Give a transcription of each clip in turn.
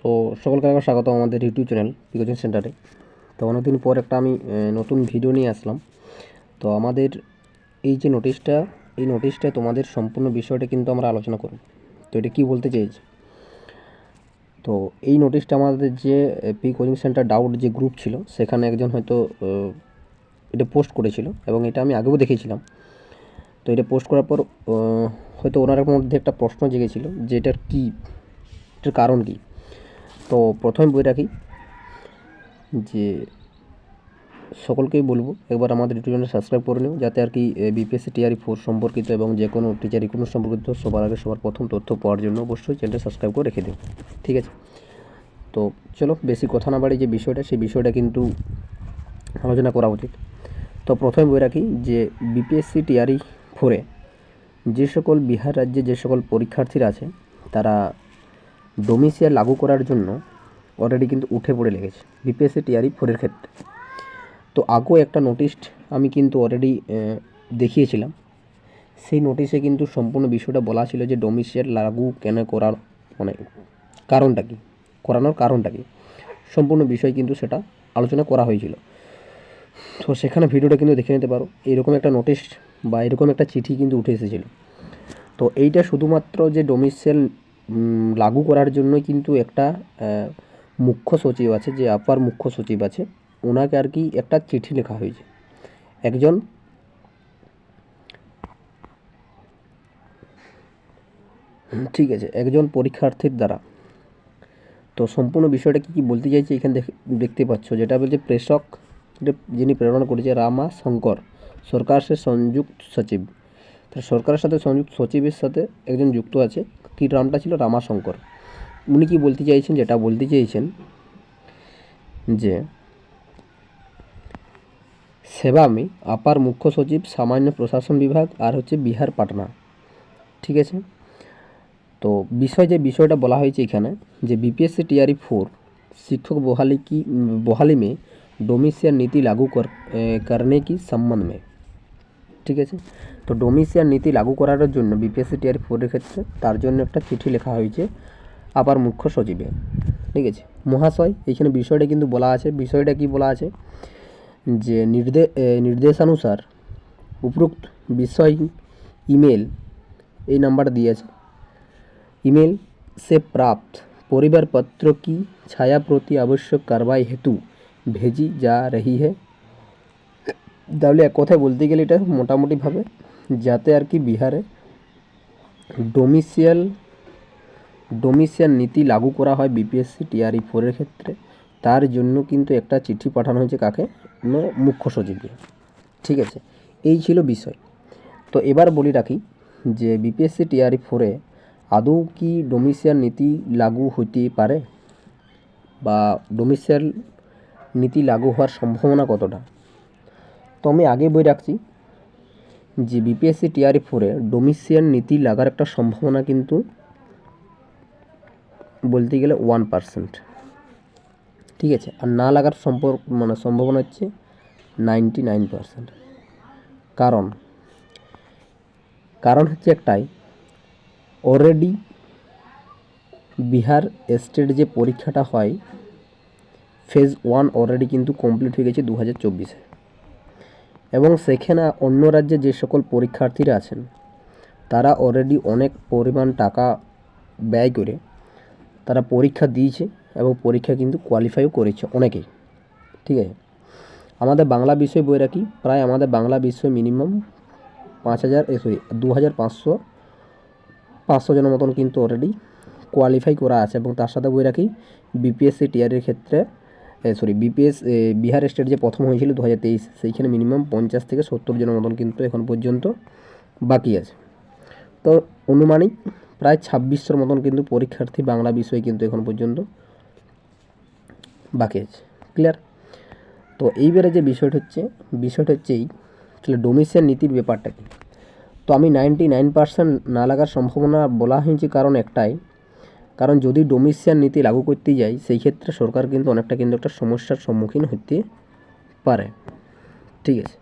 তো সকলকে আবার স্বাগত আমাদের ইউটিউব চ্যানেল পিকোচিং সেন্টারে তো অনেকদিন পর একটা আমি নতুন ভিডিও নিয়ে আসলাম। তো আমাদের এই যে নোটিশটা এই নোটিশটায় তোমাদের সম্পূর্ণ বিষয়টা কিন্তু আমরা আলোচনা করব। তো এটা কী বলতে চেয়েছি তো এই নোটিশটা আমাদের যে পি কোচিং সেন্টার ডাউট যে গ্রুপ ছিল, সেখানে একজন হয়তো এটা পোস্ট করেছিল এবং এটা আমি আগেও দেখেছিলাম। তো এটা পোস্ট করার পর হয়তো ওনার মধ্যে একটা প্রশ্ন জেগেছিল যে এটার কী, এটার কারণ কী? তো প্রথমে বই রাখি যে সকলকেই বলব, একবার আমাদের ইউটিউব চ্যানেল সাবস্ক্রাইব করে নিও, যাতে আর কি বিপিএসসি টিআরই ফোর সম্পর্কিত এবং যে কোনো টিচার কোনো সম্পর্কিত সবার আগে সবার প্রথম তথ্য পাওয়ার জন্য অবশ্যই চ্যানেলটা সাবস্ক্রাইব করে রেখে দিও, ঠিক আছে? তো চলো, বেশি কথা না বাড়ি যে বিষয়টা, সেই বিষয়টা কিন্তু আলোচনা করা উচিত। তো প্রথমে বই রাখি যে বিপিএসসি টিআরই ফোরে যে সকল বিহার রাজ্যে যে সকল পরীক্ষার্থীরা আছে, তারা ডোমিসিয়াল লাগু করার জন্য অলরেডি কিন্তু উঠে পড়ে লেগেছে বিপিএসসি টিআরই ফোরের ক্ষেত্রে। তো আগেও একটা নোটিশ আমি কিন্তু অলরেডি দেখিয়েছিলাম। সেই নোটিশে কিন্তু সম্পূর্ণ বিষয়টা বলা ছিল যে ডোমিসিয়াল লাগু কেন করার মানে কারণটা কি, করানোর কারণটা কি। সম্পূর্ণ বিষয় কিন্তু সেটা আলোচনা করা হয়েছিল। তো সেখানে ভিডিওটা কিন্তু দেখে নিতে পারো, এরকম একটা নোটিশ বা এরকম একটা চিঠি কিন্তু উঠে এসেছিল। তো এইটা শুধুমাত্র যে ডোমিসিয়াল লাগু করার জন্য কিন্তু একটা মুখ্য সচিব আছে, যে আপার মুখ্য সচিব আছে, ওনাকে আর কি একটা চিঠি লেখা হয়েছে। একজন ঠিক আছে, একজন পরীক্ষার্থীর দ্বারা। তো সম্পূর্ণ বিষয়টা কি কি বলতে চাইছি এখানে দেখ- দেখতে পাচ্ছ, যেটা বলছে প্রেষক, যিনি প্রেরণ করেছে রামা শঙ্কর, সরকার সে সংযুক্ত সচিব। তো সরকারের সাথে সংযুক্ত সচিবের সাথে একজন যুক্ত আছে কি নামটা ছিল রামাশঙ্কর উনি কি বলতে চাইছেন যেটা বলতে চেয়েছেন যে সেবা আমি আপার মুখ্য সচিব সামান্য প্রশাসন বিভাগ আর হচ্ছে বিহার পাটনা ঠিক আছে তো বিষয় যে বিষয়টা বলা হয়েছে এখানে যে বিপিএসসি টিআরই ফোর शिक्षक बहाली की बहाली में डोमिसियर नीति लागू कर এ, करने की संबंध में ঠিক আছে তো ডোমিসিয়ার নীতি লাগু করার জন্য বিপিএসসি টিআর ফোরের ক্ষেত্রে তার জন্য একটা চিঠি লেখা হয়েছে আবার মুখ্য সচিবে ঠিক আছে মহাশয় এইখানে বিষয়টা কিন্তু বলা আছে বিষয়টা কি বলা আছে যে নির্দে এ, নির্দেশানুসার উপরোক্ত বিষয় ইমেল এই নাম্বারটা দিয়েছে ईमेल से प्राप्त परिवार पत्र की छाया प्रति आवश्यक कार्रवाई हेतु भेजी जा रही है তাহলে এক কথায় বলতে গেলে এটা মোটামুটিভাবে যাতে আর কি বিহারে ডোমিসিয়াল ডোমিসিয়াল নীতি লাগু করা হয় বিপিএসসি টিআরই ফোরের ক্ষেত্রে। তার জন্য কিন্তু একটা চিঠি পাঠানো হয়েছে কাকে? মুখ্য সচিবকে। ঠিক আছে? এই ছিল বিষয়। তো এবার বলি রাখি যে বিপিএসসি টিআরই ফোরে আদৌ কি ডোমিসিয়াল নীতি লাগু হতে পারে? বা ডোমিসিয়াল নীতি লাগু হওয়ার সম্ভাবনা কতটা? তো আমি আগে বই রাখছি। যে বিপিএসসি টিআরই ফোরে ডোমিসিয়াল নীতি লাগার একটা সম্ভাবনা কিন্তু বলতে গেলে ওয়ান পার্সেন্ট ঠিক আছে? আর না লাগার সম্পর্ক মানে সম্ভাবনা হচ্ছে নাইনটি নাইন পার্সেন্ট কারণ কারণ হচ্ছে একটাই অলরেডি বিহার স্টেট যে পরীক্ষাটা হয় ফেজ ওয়ান অলরেডি কিন্তু কমপ্লিট হয়ে গেছে দু হাজার চব্বিশে। এবং সেখানে অন্য রাজ্যে যে সকল পরীক্ষার্থীরা আছেন, তারা অলরেডি অনেক পরিমাণ টাকা ব্যয় করে তারা পরীক্ষা দিয়েছে এবং পরীক্ষা কিন্তু কোয়ালিফাইও করেছে অনেকেই, ঠিক আছে? আমাদের বাংলা বিষয় বই রাখি, প্রায় আমাদের বাংলা বিষয় মিনিমাম পাঁচ হাজার, এ সরি দু হাজার পাঁচশো পাঁচশো জনের মতন কিন্তু অলরেডি কোয়ালিফাই করা আছে এবং তার সাথে বই রাখি বিপিএসসি টিআরের ক্ষেত্রে সরি বিপিএস বিহার স্টেট যে প্রথম হয়েছিল দু হাজার তেইশ, সেইখানে মিনিমাম পঞ্চাশ থেকে সত্তর জনের মতন কিন্তু এখন পর্যন্ত বাকি আছে। তো অনুমানিক প্রায় ছাব্বিশশোর মতন কিন্তু পরীক্ষার্থী বাংলা বিষয় কিন্তু এখন পর্যন্ত বাকি আছে। ক্লিয়ার তো এইবারে যে বিষয়টা হচ্ছে বিষয়টা হচ্ছে এই, তাহলে ডোমিসিয়াল নীতির ব্যাপারটা কি? তো আমি নাইনটি নাইন পার্সেন্ট না লাগার সম্ভাবনা বলা হয়েছে কারণ একটাই কারণ যদি ডোমিসিয়াল নীতি লাগু করতে যাই, সেই ক্ষেত্রে সরকার কিন্তু অনেকটা কিন্তু একটা সমস্যার সম্মুখীন হতে পারে। ঠিক আছে?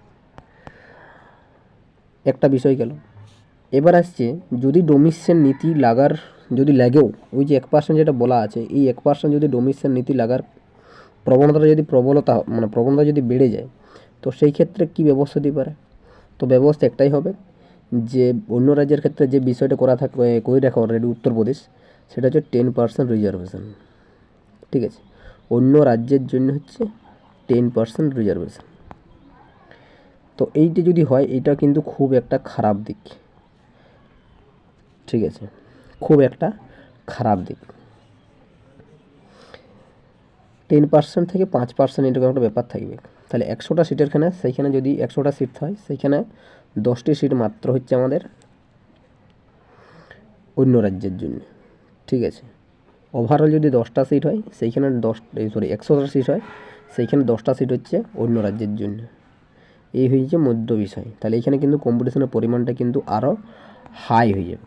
একটা বিষয় গেল। এবার আসছে, যদি ডোমিসিয়াল নীতি লাগার যদি লাগেও, ওই যে এক পার্সেন্ট যেটা বলা আছে, এই এক পার্সেন্ট যদি ডোমিসিয়াল নীতি লাগার প্রবণতাটা যদি প্রবলতা মানে প্রবণতা যদি বেড়ে যায়, তো সেই ক্ষেত্রে কি ব্যবস্থা হতে পারে? তো ব্যবস্থা একটাই হবে যে, অন্য রাজ্যের ক্ষেত্রে যে বিষয়টা করা থাকে করে রাখা অলরেডি উত্তরপ্রদেশ সেটা হচ্ছে টেন পার্সেন্ট রিজার্ভেশন ঠিক আছে? অন্য রাজ্যের জন্য হচ্ছে টেন পার্সেন্ট রিজার্ভেশন তো এইটি যদি হয়, এটা কিন্তু খুব একটা খারাপ দিক, ঠিক আছে? খুব একটা খারাপ দিক। টেন পার্সেন্ট থেকে পাঁচ পার্সেন্ট এরকম একটা ব্যাপার থাকবে। তাহলে একশোটা সিটেরখানে সেইখানে যদি একশোটা সিট হয়, সেইখানে দশটি সিট মাত্র হচ্ছে আমাদের অন্য রাজ্যের জন্য। ঠিক আছে। ওভারঅল যদি দশটা সিট হয়, সেইখানে দশ সরি একশোটা সিট হয়, সেইখানে দশটা সিট হচ্ছে অন্য রাজ্যের জন্য। এই হয়েছে মধ্য বিষয়। তাহলে এখানে কিন্তু কম্পিটিশনের পরিমাণটা কিন্তু আরও হাই হয়ে যাবে।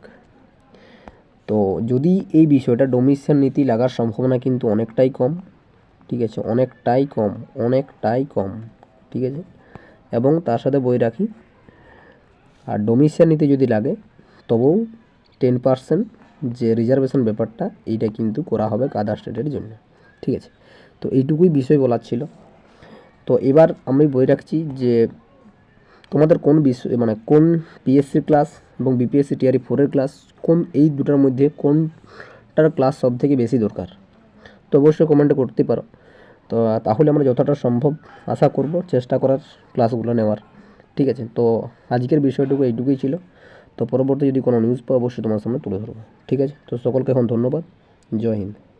তো যদি এই বিষয়টা ডোমিসিয়াল নীতি লাগার সম্ভাবনা কিন্তু অনেকটাই কম, ঠিক আছে, অনেকটাই কম অনেকটাই কম, ঠিক আছে, এবং তার সাথে বই রাখি, আর ডোমিসিয়াল নীতি যদি লাগে, তবুও টেন পার্সেন্ট যে রিজার্ভেশন ব্যাপারটা, এইটা কিন্তু করা হবে আদার স্টেটের জন্য। ঠিক আছে? তো এইটুকুই বিষয় বলার ছিল। তো এবার আমি বই রাখছি যে, তোমাদের কোন বিষয় মানে কোন পিএসসি ক্লাস এবং বিপিএসসি টিআরই ফোরের ক্লাস কোন এই দুটার মধ্যে কোনটার ক্লাস সব থেকে বেশি দরকার? তো অবশ্যই কমেন্টে করতে পারো। তো তাহলে আমরা যতটা সম্ভব আশা করব চেষ্টা করার ক্লাসগুলো নেওয়ার। ঠিক আছে? তো আজকের বিষয়টুকু এইটুকুই ছিল। তো পরবর্তী যদি কোনো নিউজ পাই অবশ্যই তোমার সামনে তুলে ধরবো। ঠিক আছে? তো সকলকে এখন ধন্যবাদ। জয় হিন্দ।